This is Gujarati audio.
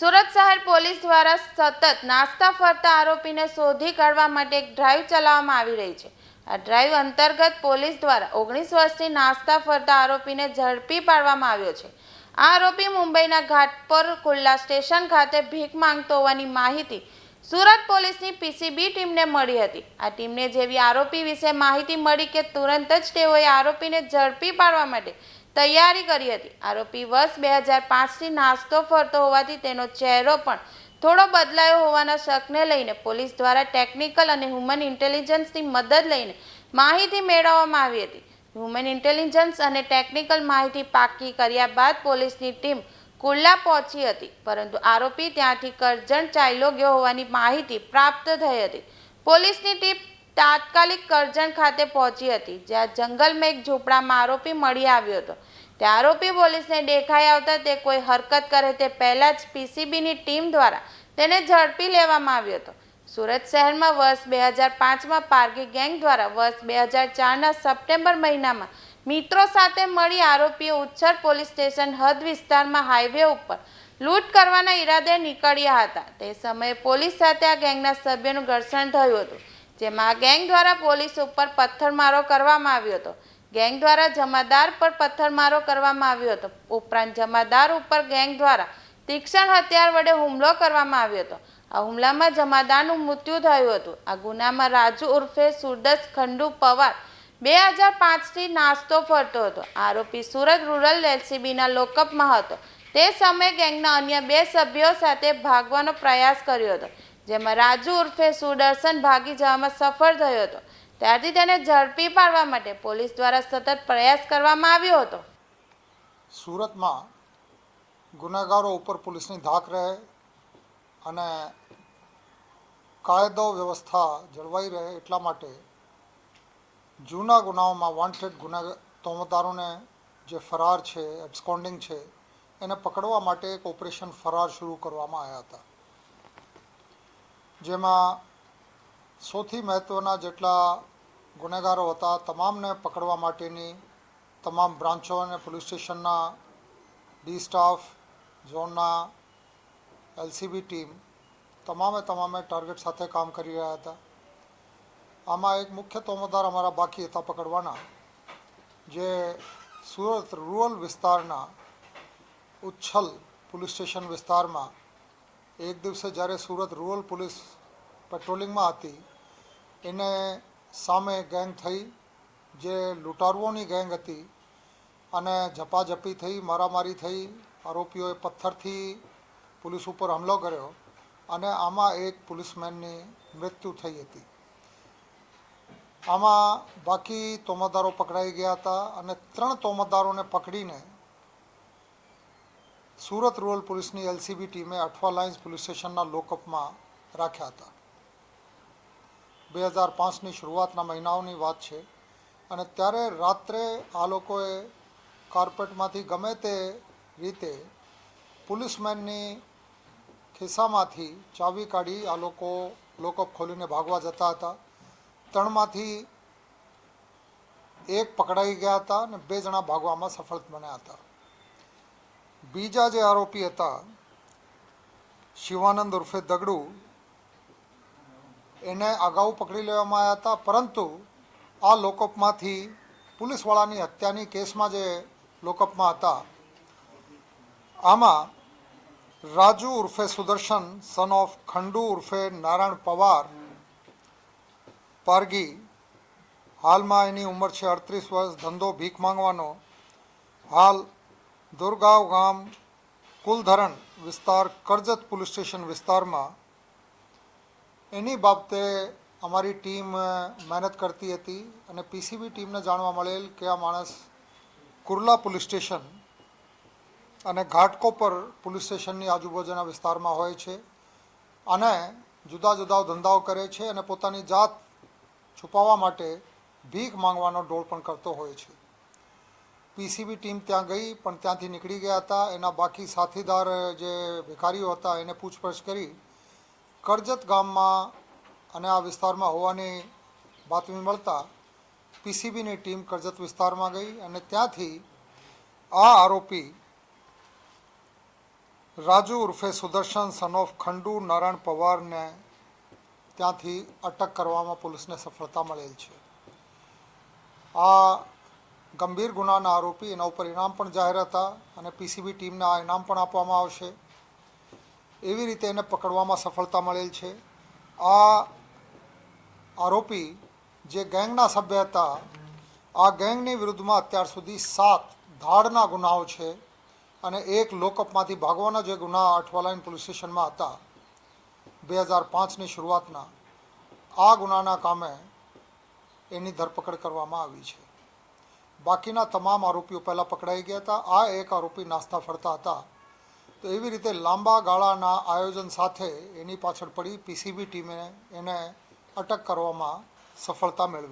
સુરત શહેર પોલીસ દ્વારા સતત નાસ્તા ફરતા આરોપીને શોધી કાઢવા માટે એક ડ્રાઈવ ચલાવવામાં આવી રહી છે. આ ડ્રાઈવ અંતર્ગત પોલીસ દ્વારા ઓગણીસ વર્ષથી નાસ્તા ફરતા આરોપીને ઝડપી પાડવામાં આવ્યો છે. આ આરોપી મુંબઈના ઘાટ પર ખુલ્લા સ્ટેશન ખાતે ભીખ માંગતો હોવાની માહિતી સુરત પોલીસની પીસીબી ટીમને મળી હતી. આ ટીમને જેવી આરોપી વિશે માહિતી મળી કે તુરંત જ તેઓએ આરોપીને ઝડપી પાડવા માટે તૈયારી કરી હતી. આરોપી વર્ષ બે હજાર પાંચથી નાસ્તો ફરતો હોવાથી તેનો ચહેરો પણ થોડો બદલાયો હોવાના શકને લઈને પોલીસ દ્વારા ટેકનિકલ અને હ્યુમન ઇન્ટેલિજન્સની મદદ લઈને માહિતી મેળવવામાં આવી હતી. હ્યુમન ઇન્ટેલિજન્સ અને ટેકનિકલ માહિતી પાકી કર્યા બાદ પોલીસની ટીમ કુલ્લા પહોંચી હતી, પરંતુ આરોપી ત્યાંથી કરજણ ચાલ્યો ગયો હોવાની માહિતી પ્રાપ્ત થઈ હતી. પોલીસની ટીમ તાત્કાલિક કરજણ ખાતે પહોંચી હતી, જ્યાં જંગલમાં એક ઝૂંપડામાં આરોપી મળી આવ્યો હતો. તે આરોપી પોલીસને દેખાઈ આવતા તે કોઈ હરકત કરે તે પહેલાં જ પીસીબીની ટીમ દ્વારા તેને ઝડપી લેવામાં આવ્યો હતો. સુરત શહેરમાં વર્ષ બે હજાર પાંચમાં પારગી ગેંગ દ્વારા વર્ષ બે હજાર ચારના સપ્ટેમ્બર મહિનામાં મિત્રો સાથે મળી આરોપીઓ ઉચ્છર પોલીસ સ્ટેશન હદ વિસ્તારમાં હાઈવે ઉપર લૂંટ કરવાના ઈરાદે નીકળ્યા હતા. તે સમયે પોલીસ સાથે આ ગેંગના સભ્યોનું ઘર્ષણ થયું હતું. જેમાં ગેંગ દ્વારા પોલીસ ઉપર પથ્થરમારો કરવામાં આવ્યો હતો. ગેંગ દ્વારા જમાદાર પર પથ્થરમારો કરવામાં આવ્યો હતો. ઉપરાંત જમાદાર ઉપર ગેંગ દ્વારા તીક્ષ્ણ હથિયાર વડે હુમલો કરવામાં આવ્યો હતો. આ હુમલામાં જમાદારનું મૃત્યુ થયું હતું. આ ગુનામાં રાજુ ઉર્ફે સુરદસ ખંડુ પવાર બે હજાર પાંચથી નાસ્તો ફરતો હતો. આરોપી સુરત રૂરલ એલસીબીના લોકઅપમાં હતો. તે સમયે ગેંગના અન્ય બે સભ્યો સાથે ભાગવાનો પ્રયાસ કર્યો હતો. જેમાં રાજુ ઉર્ફે સુદર્શન ભાગી જવામાં સફળ થયો હતો. ત્યારથી તેને ઝડપી પાડવા માટે પોલીસ દ્વારા સતત પ્રયાસ કરવામાં આવ્યો હતો. સુરતમાં ગુનેગારો ઉપર પોલીસની ધાક રહે અને કાયદો વ્યવસ્થા જળવાઈ રહે એટલા માટે જૂના ગુનાઓમાં વોન્ટેડ ગુના તોમતારોને જે ફરાર છે એબ્સકોન્ડિંગ છે, એને પકડવા માટે એક ઓપરેશન ફરાર શરૂ કરવામાં આવ્યા હતા. જેમાં સૌથી મહત્ત્વના જેટલા ગુનેગારો હતા, તમામને પકડવા માટેની તમામ બ્રાન્ચો અને પોલીસ સ્ટેશનના ડી સ્ટાફ, ઝોનના એલસીબી ટીમ, તમામે તમામે ટાર્ગેટ સાથે કામ કરી રહ્યા હતા. આમાં એક મુખ્ય તોમદાર અમારા બાકી હતા પકડવાના, જે સુરત રૂરલ વિસ્તારના ઉચ્છલ પોલીસ સ્ટેશન વિસ્તારમાં એક દિવસે જ્યારે સુરત રૂરલ પોલીસ પેટ્રોલિંગમાં હતી, એને સામે ગેંગ થઈ, જે લૂંટારુઓની ગેંગ હતી, અને ઝપાઝપી થઈ, મારામારી થઈ, આરોપીઓએ પથ્થરથી પોલીસ ઉપર હુમલો કર્યો, અને આમાં એક પોલીસમેનની મૃત્યુ થઈ હતી. આમાં બાકી તોમતદારો પકડાઈ ગયા હતા અને ત્રણ તોમતદારોને પકડીને સુરત રૂરલ પોલીસની એલસીબી ટીમે અઠવા લાઇન્સ પોલીસ સ્ટેશનના લોકઅપમાં રાખ્યા હતા. બે હજાર પાંચની શરૂઆતના મહિનાઓની વાત છે અને ત્યારે રાત્રે આ લોકોએ કાર્પેટમાંથી ગમે તે રીતે પોલીસમેનની ખિસ્સામાંથી ચાવી કાઢી આ લોકો લોકઅપ ખોલીને ભાગવા જતા હતા. ત્રણમાંથી એક પકડાઈ ગયા હતા અને બે જણા ભાગવામાં સફળ બન્યા હતા. બીજા જે આરોપી હતા, શિવાનંદ ઉર્ફે દગડુ, એને અગાઉ પકડી લેવામાં આવ્યા હતા, પરંતુ આ લોકઅપમાંથી પોલીસવાળાની હત્યાની કેસમાં જે લોકઅપમાં હતા, આમાં રાજુ ઉર્ફે સુદર્શન સન ઓફ ખંડુ ઉર્ફે નારાયણ પવાર, પારગી, હાલમાં એની ઉંમર છે અડત્રીસ વર્ષ, ધંધો ભીખ માંગવાનો હાલ દુર્ગાવ ગામ, કુલધરણ વિસ્તાર, કરજત પોલીસ સ્ટેશન વિસ્તારમાં એની બાબતે અમારી ટીમ મહેનત કરતી હતી અને પીસીબી ટીમને જાણવા મળેલ કે આ માણસ કુર્લા પોલીસ સ્ટેશન અને ઘાટકોપર પોલીસ સ્ટેશનની આજુબાજુના વિસ્તારમાં હોય છે અને જુદા જુદા ધંધાઓ કરે છે અને પોતાની જાત છુપાવવા માટે ભીખ માંગવાનો ડોળ પણ કરતો હોય છે. પીસીબી ટીમ ત્યાં ગઈ, પણ ત્યાંથી નીકળી ગયા હતા. એના બાકી સાથીદાર જે ભિખારીઓ હતા, એને પૂછપરછ કરી. કરજત ગામમાં અને આ વિસ્તારમાં હોવાની બાતમી મળતા પીસીબીની ટીમ કરજત વિસ્તારમાં ગઈ અને ત્યાંથી આ આરોપી રાજુ ઉર્ફે સુદર્શન સન ઓફ ખંડુ, નારાયણ પવારને ત્યાંથી અટક કરવામાં પોલીસને સફળતા મળેલ છે. આ ગંભીર ગુનાના આરોપી એના ઉપર ઇનામ પણ જાહેર હતા અને પીસીબી ટીમને આ ઇનામ પણ આપવામાં આવશે. એવી રીતે એને પકડવામાં સફળતા મળેલ છે. આ આરોપી જે ગેંગના સભ્ય હતા, આ ગેંગની વિરુદ્ધમાં અત્યાર સુધી સાત ધાડના ગુનાઓ છે અને એક લોકઅપમાંથી ભાગવાના જે ગુના અઠવાલાઈન પોલીસ સ્ટેશનમાં હતા બે હજાર પાંચની શરૂઆતના. આ ગુનાના કામે એની ધરપકડ કરવામાં આવી છે. બાકીના તમામ આરોપીઓ પહેલાં પકડાઈ ગયા હતા. આ એક આરોપી નાસ્તા ફરતા હતા. તો એવી રીતે લાંબા ગાળાના આયોજન સાથે એની પાછળ પડી પીસીબી ટીમે એને અટક કરવામાં સફળતા મેળવી.